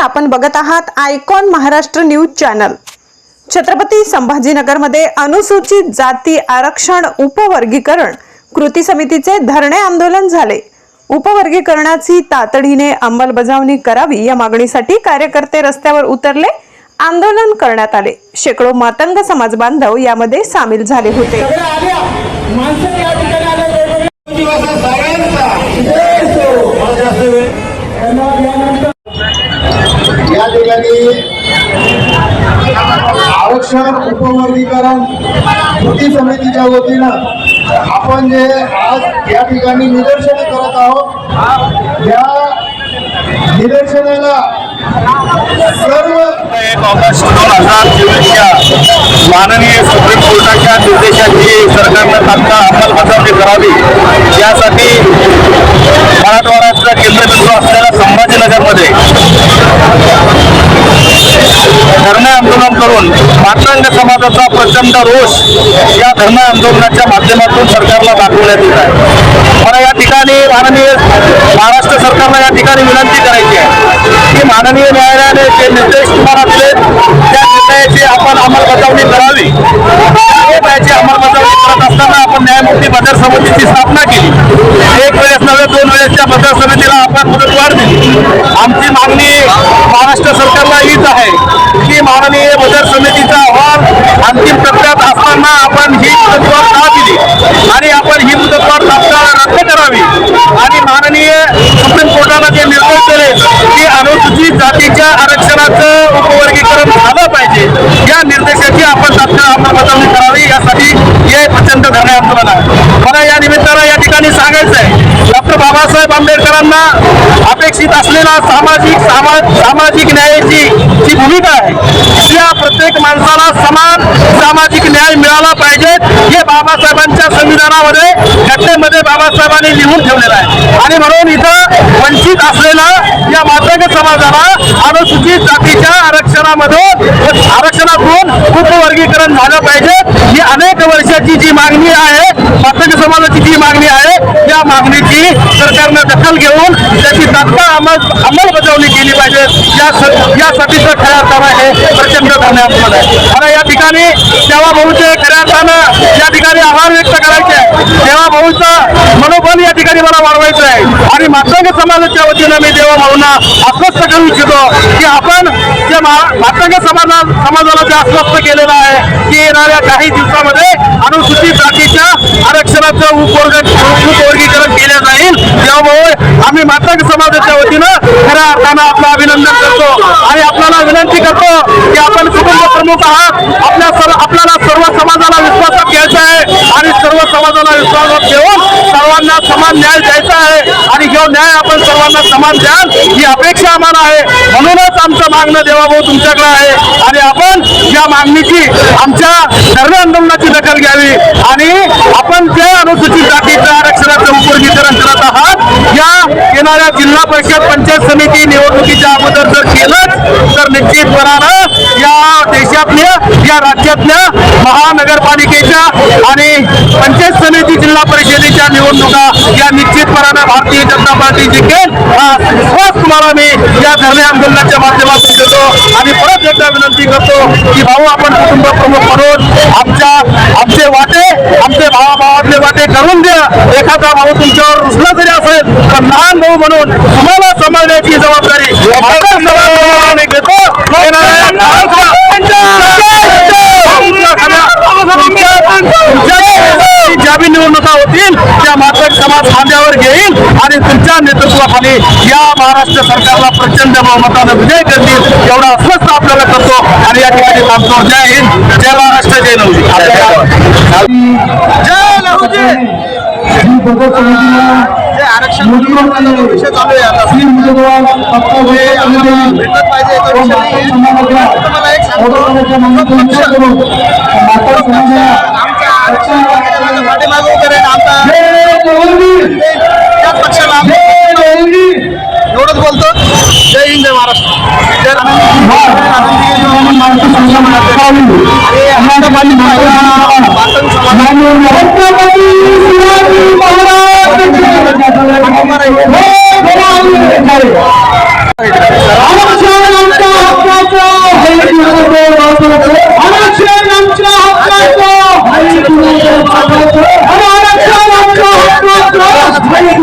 आपण बघत आहात icon Maharashtra news channel. Chhatrapati संभाजीनगरमध्ये अनुसूचित जाती आरक्षण उपवर्गीकरण कृती समितीचे धरणे आंदोलन झाले. उपवर्गीकरणाची तातडीने अंमलबजावणी करावी या मागणीसाठी कार्यकर्ते रस्त्यावर उतरले आंदोलन करण्यात आले. शेकडो मातंग समाज बांधव यामध्ये सामील झाले होते. कृती समितीच्या वतीनं आपण जे आज या ठिकाणी निदर्शनं करत आहोत या निदर्शनाला सर्व एक दोन हजार चोवीसच्या माननीय सुप्रीम कोर्टाच्या निर्देशाची सरकारनं तात्काळ अंमलबजावणी करावी. यासाठी मराठवाड्याचा केंद्रबिंदू असलेल्या संभाजीनगरमध्ये धरणे आंदोलन करून मातंग समाजाचा प्रचंड रोष या धरणे आंदोलनाच्या माध्यमातून सरकारला दाखवण्यात येत आहे. मला या ठिकाणी माननीय महाराष्ट्र सरकारला या ठिकाणी विनंती करायची आहे की माननीय न्यायालयाने जे निर्देश तुम्हाला दिले त्या निर्णयाची आपण अंमलबजावणी करावी. त्याची अंमलबजावणी करत असताना आपण न्यायमूर्ती बदर समितीची स्थापना केली. एक वेळेस नव्हे दोन वेळेसच्या बदर समितीला आपण मुदतवाढ दिली. आमची मागणी महाराष्ट्र सरकारला हीच आहे. माननीय बदर समितीचा अहवाल अंतिम टप्प्यात असताना आपण ही मुदतवाढ का दिली? आणि आपण ही मुदतवाढ तात्काळ रद्द करावी? आणि माननीय सुप्रीम कोर्टानं जे निर्देश दिले की अनुसूचित जातीच्या आरक्षणाचं उपवर्गीकरण झालं पाहिजे या निर्देशाची आपण तात्काळ अंमलबजावणी करावी यासाठी हे प्रचंड धरणे आंदोलन आहे. मला या निमित्त ठिकाणी सांगायचं आहे डॉक्टर बाबासाहेब आंबेडकरांना अपेक्षित असलेला सामाजिक सामा- सामाजिक न्यायाची जी भूमिका आहे त्या प्रत्येक माणसाला समान सामाजिक न्याय मिळाला पाहिजे हे बाबासाहेबांच्या संविधानामध्ये घटनेमध्ये बाबासाहेबांनी लिहून ठेवलेलं आहे. आणि म्हणून इथं वंचित असलेला या मातंग समाजाला अनुसूचित जातीच्या आरक्षणामधून आरक्षणातून उपवर्गीकरण झालं पाहिजे. ही अनेक वर्षाची जी मागणी आहे मातंग समाजाची जी मागणी आहे या मागणीची सरकारनं दखल घेऊन त्याची तात्काळ अंमल अंमलबजावणी केली पाहिजे. या खऱ्या अर्थानं हे प्रचंड धरणे आहे. मला या ठिकाणी देवा भाऊचे खऱ्या अर्थानं या ठिकाणी आभार व्यक्त करायचे आहे देवा मनोबल या ठिकाणी मला वाढवायचं आहे. आणि मातंग समाजाच्या वतीनं मी देवा भाऊंना आश्वस्त करू इच्छितो की आपण जे मा- मातंग समाजा समाजाला जे आश्वस्त केलेलं आहे की येणाऱ्या काही दिवसामध्ये अनुसूचित जाती आरक्षणाचं उपवर्ग उपवर्गीकरण केलं जाईल. त्यामुळे आम्ही मातंग समाजाच्या वतीनं खऱ्या अर्थानं आपलं अभिनंदन करतो आणि आपल्याला विनंती करतो की आपण कुटुंब प्रमुख आहात. आपल्या सर्व आपल्याला विश्वासात घ्यायचा आहे आणि सर्व समाजाला विश्वासात घेऊन सर्वांना समान न्याय द्यायचा आहे आणि जो न्याय आपण सर्वांना समान द्याल ही अपेक्षा आम्हाला आहे. म्हणूनच आमचं मागणं देवाभाऊ तुमच्याकडे आहे. आणि आपण या मागणीची आमच्या सर्व आंदोलनाची दखल घ्यावी. आणि आपण जे अनुसूचित जातीच्या आरक्षणाचं उपवर्गीकरण करत आहात. येणाऱ्या जिल्हा परिषद पंचायत समिती निवडणुकीच्या अगोदर जर केलंच तर निश्चितपणानं या देशातल्या या राज्यातल्या महानगरपालिकेच्या आणि पंचायत समिती जिल्हा परिषदेच्या निवडणुका या निश्चितपणानं भारतीय जनता पार्टी जिंकेल. हा विश्वास तुम्हाला मी या धरणे आंदोलनाच्या माध्यमातून देतो. आणि परत एकदा विनंती करतो की भाऊ आपण कुटुंब प्रमुख म्हणून आमच्या आमचे वाटे आमचे भावाभावातले वाटे करून द्या एखादा भाऊ तुमच्यावर रुसला जरी असेल पण लहान भाऊ म्हणून तुम्हाला सांभाळण्याची जबाबदारी. समाज खांद्यावर घेईल आणि तुमच्या नेतृत्वाखाली या महाराष्ट्र सरकारला प्रचंड बहुमतानं विजय करतील एवढा अस्वस्थ आपल्याला करतो आणि या ठिकाणी थांबतो जय हिंद जय महाराष्ट्र जय नवजी जय नवजी ही बदल समितीला जे। आरक्षण मुख्यमंत्री विषय चालू आहे आता श्री उमेदवार हे आम्हाला पक्का भेटत पाहिजे याचा विषय नाही आहे. तुम्हाला एक सांगतो माता समाजाला आमच्या आरक्षणाच्या पाठीमागे उभे राहील आमचा जय गौरी त्याच पक्षाला आम्ही एवढंच बोलतो जय हिंद जय महाराष्ट्र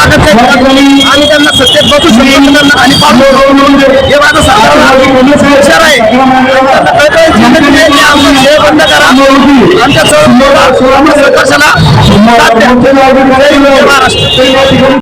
ताकद आहे आणि त्यांना सत्तेत बसू शकतो त्यांना आणि पाहू हे माझं सरकार विचार आहे. बंद करा. आमच्या सरकारशाला महाराष्ट्र.